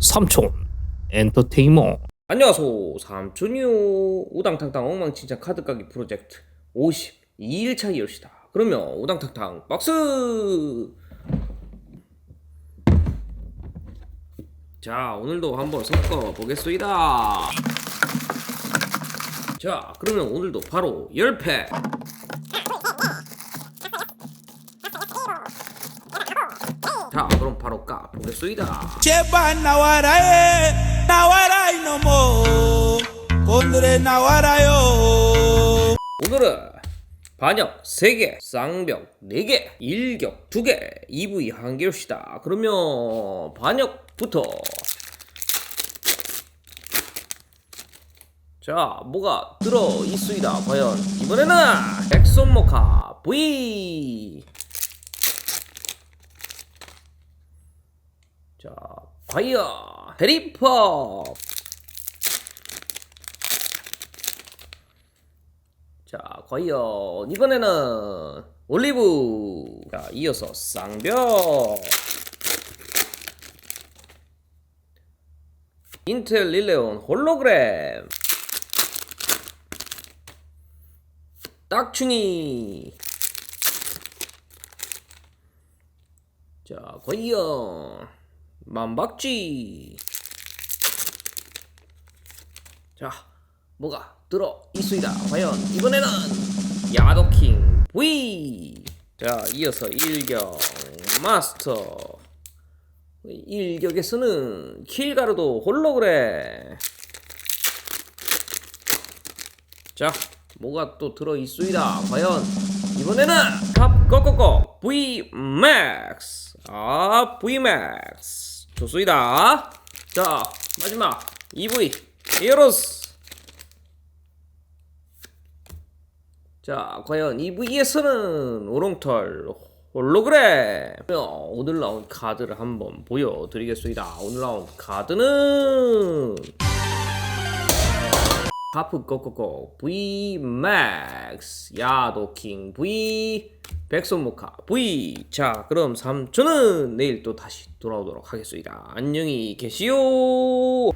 삼촌 엔터테인먼트 안녕하세요 삼촌이요. 우당탕탕 엉망진창 카드 까기 프로젝트 52일차 이열시다. 그러면 우당탕탕 박스! 자 오늘도 한번 섞어 보겠습니다. 자 그러면 오늘도 바로 10팩 자 그럼 바로 까 보겠습니다 nawarae, nawarai no mo. Kondre nawarayo. 오늘은 반역 3개, 쌍벽 4개, 일격 2개, EV 1개입시다. 그러면 반역부터 자, 뭐가 들어 있습니다. 과연 이번에는 백손모카 V 자, 과연 해리퍼 자, 과연 이번에는 올리브. 자, 이어서 쌍벽. 인텔 릴레온 홀로그램. 딱충이. 자, 과연 만박쥐. 자, 뭐가 들어 있습니다. 과연 이번에는 야도킹 V. 자, 이어서 일격 마스터. 일격에서는 킬가루도 홀로그램. 자, 뭐가 또 들어 있습니다. 과연 이번에는 탑 꺼꺼꺼 V Max. 아, V Max. 좋습니다. 자, 마지막 EV 에어로스. 자, 과연 EV에서는 오롱털 홀로그램 오늘 나온 카드를 한번 보여드리겠습니다. 오늘 나온 카드는 하프 꼬꼬꼬 V Max 야도킹 V 백손모카 V 자 그럼 삼촌은 내일 또 다시 돌아오도록 하겠습니다. 안녕히 계시오.